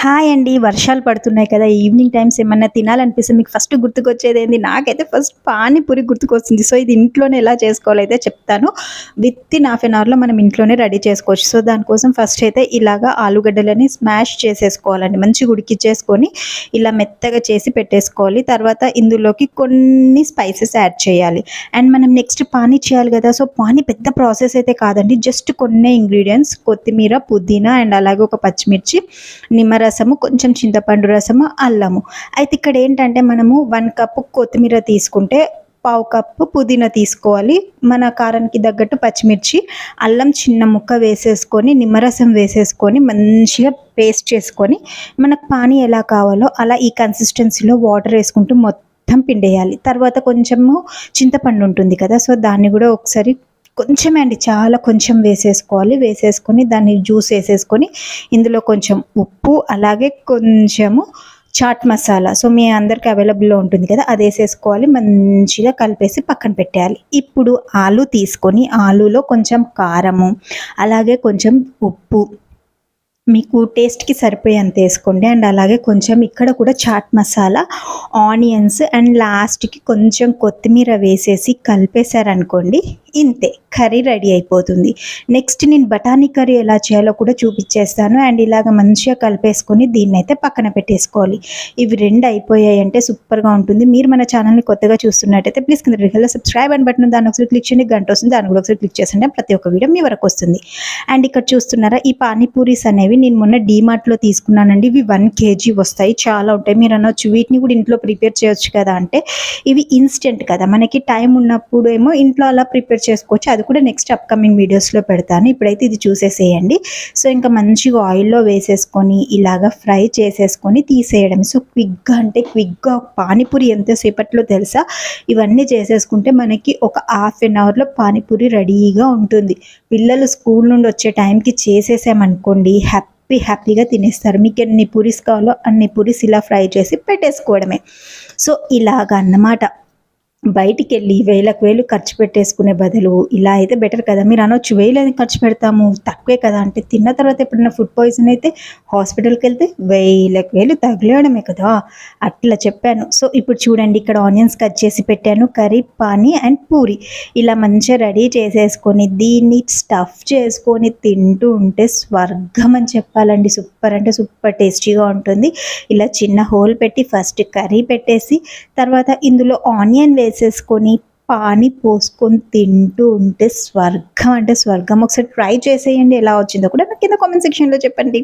Hi అండి. వర్షాలు పడుతున్నాయి కదా. ఈవినింగ్ టైమ్స్ ఏమన్నా తినాలనిపిస్తే మీకు ఫస్ట్ గుర్తుకొచ్చేది ఏంది? నాకైతే ఫస్ట్ పానీపూరి గుర్తుకొస్తుంది. సో ఇది ఇంట్లోనే ఎలా చేసుకోవాలో అయితే చెప్తాను. విత్ ఇన్ హాఫ్ అన్ అవర్లో మనం ఇంట్లోనే రెడీ చేసుకోవచ్చు. సో దానికోసం ఫస్ట్ అయితే ఇలాగా ఆలుగడ్డలని స్మాష్ చేసేసుకోవాలండి. మంచిగా ఉడికిచ్చేసుకొని ఇలా మెత్తగా చేసి పెట్టేసుకోవాలి. తర్వాత ఇందులోకి కొన్ని స్పైసెస్ యాడ్ చేయాలి. అండ్ మనం నెక్స్ట్ పానీ చేయాలి కదా. సో పానీ పెద్ద ప్రాసెస్ అయితే కాదండి. జస్ట్ కొన్ని ఇంగ్రీడియంట్స్ కొత్తిమీర పుదీనా అండ్ అలాగే ఒక పచ్చిమిర్చి నిమ్మర రసము కొంచెం చింతపండు రసము అల్లము. అయితే ఇక్కడ ఏంటంటే మనము వన్ కప్పు కొత్తిమీర తీసుకుంటే పావు కప్పు పుదీనా తీసుకోవాలి. మన కారానికి తగ్గట్టు పచ్చిమిర్చి అల్లం చిన్న ముక్క వేసేసుకొని నిమ్మరసం వేసేసుకొని మంచిగా పేస్ట్ చేసుకొని మనకు పానీ ఎలా కావాలో అలా ఈ కన్సిస్టెన్సీలో వాటర్ వేసుకుంటూ మొత్తం పిండేయాలి. తర్వాత కొంచెము చింతపండు ఉంటుంది కదా సో దాన్ని కూడా ఒకసారి కొంచెమే అండి చాలా కొంచెం వేసేసుకోవాలి. వేసేసుకొని దాన్ని జ్యూస్ వేసేసుకొని ఇందులో కొంచెం ఉప్పు అలాగే కొంచెము చాట్ మసాలా. సో మీ అందరికి అవైలబుల్లో ఉంటుంది కదా అది వేసేసుకోవాలి. మంచిగా కలిపేసి పక్కన పెట్టేయాలి. ఇప్పుడు ఆలు తీసుకొని ఆలులో కొంచెం కారము అలాగే కొంచెం ఉప్పు మీకు టేస్ట్కి సరిపోయేంత వేసుకోండి. అండ్ అలాగే కొంచెం ఇక్కడ కూడా చాట్ మసాలా ఆనియన్స్ అండ్ లాస్ట్కి కొంచెం కొత్తిమీర వేసేసి కలిపేశారనుకోండి ఇంతే. కర్రీ రెడీ అయిపోతుంది. నెక్స్ట్ నేను బఠానీ కర్రీ ఎలా చేయాలో కూడా చూపించేస్తాను. అండ్ ఇలాగ మంచిగా కలిపేసుకొని దీన్ని అయితే పక్కన పెట్టేసుకోవాలి. ఇవి రెండు అయిపోయాయి అంటే సూపర్గా ఉంటుంది. మీరు మన ఛానల్ని కొత్తగా చూస్తున్నట్టయితే ప్లీజ్ కింద రికల్లో సబ్స్క్రైబ్ అని బటన్ దాన్ని ఒకసారి క్లిక్ చేయండి. గంట వస్తుంది. దాని కూడా ఒకసారి క్లిక్ చేసండి ప్రతి ఒక్క వీడియో మీ వరకు వస్తుంది. అండ్ ఇక్కడ చూస్తున్నారా ఈ పానీపూరీస్ అనేవి నేను మొన్న డీమార్ట్లో తీసుకున్నానండి. ఇవి వన్ కేజీ వస్తాయి. చాలా ఉంటాయి. మీరు అనొచ్చు. వీటిని కూడా ఇంట్లో ప్రిపేర్ చేయొచ్చు కదా అంటే ఇవి ఇన్స్టెంట్ కదా. మనకి టైం ఉన్నప్పుడు ఏమో ఇంట్లో అలా ప్రిపేర్ చేసుకోవచ్చు. అది కూడా నెక్స్ట్ అప్కమింగ్ వీడియోస్లో పెడతాను. ఇప్పుడైతే ఇది చూసేసేయండి. సో ఇంకా మంచిగా ఆయిల్లో వేసేసుకొని ఇలాగ ఫ్రై చేసేసుకొని తీసేయడం సో క్విక్గా అంటే క్విక్గా పానీపూరి ఎంతసేపట్లో తెలుసా? ఇవన్నీ చేసేసుకుంటే మనకి ఒక హాఫ్ అన్ అవర్లో పానీపూరి రెడీగా ఉంటుంది. పిల్లలు స్కూల్ నుండి వచ్చే టైంకి చేసేసామనుకోండి హ్యాపీ హ్యాపీగా తినేస్తారు. మీకు ఎన్ని పూరీస్ కావాలో అన్ని పూరీస్ ఇలా ఫ్రై చేసి పెట్టేసుకోవడమే. సో ఇలాగ అన్నమాట. బయటికి వెళ్ళి వేలకు వేలు ఖర్చు పెట్టేసుకునే బదులు ఇలా అయితే బెటర్ కదా. మీరు అనొచ్చు వేలు అది ఖర్చు పెడతాము? తక్కువే కదా. అంటే తిన్న తర్వాత ఎప్పుడైనా ఫుడ్ పాయిజన్ అయితే హాస్పిటల్కి వెళ్తే వేలకు వేలు తగిలేయడమే కదా. అట్లా చెప్పాను. సో ఇప్పుడు చూడండి ఇక్కడ ఆనియన్స్ కట్ చేసి పెట్టాను. కర్రీ పానీ అండ్ పూరి. ఇలా మంచిగా రెడీ చేసేసుకొని దీన్ని స్టఫ్ చేసుకొని తింటూ ఉంటే స్వర్గం అని చెప్పాలండి. సూపర్ అంటే సూపర్ టేస్టీగా ఉంటుంది. ఇలా చిన్న హోల్ పెట్టి ఫస్ట్ కర్రీ పెట్టేసి తర్వాత ఇందులో ఆనియన్ వేసేసుకొని పాని పోసుకొని తింటూ ఉంటే స్వర్గం అంటే స్వర్గం. ఒకసారి ట్రై చేసేయండి ఎలా వచ్చిందో కూడా నాకు కింద కామెంట్ సెక్షన్లో చెప్పండి.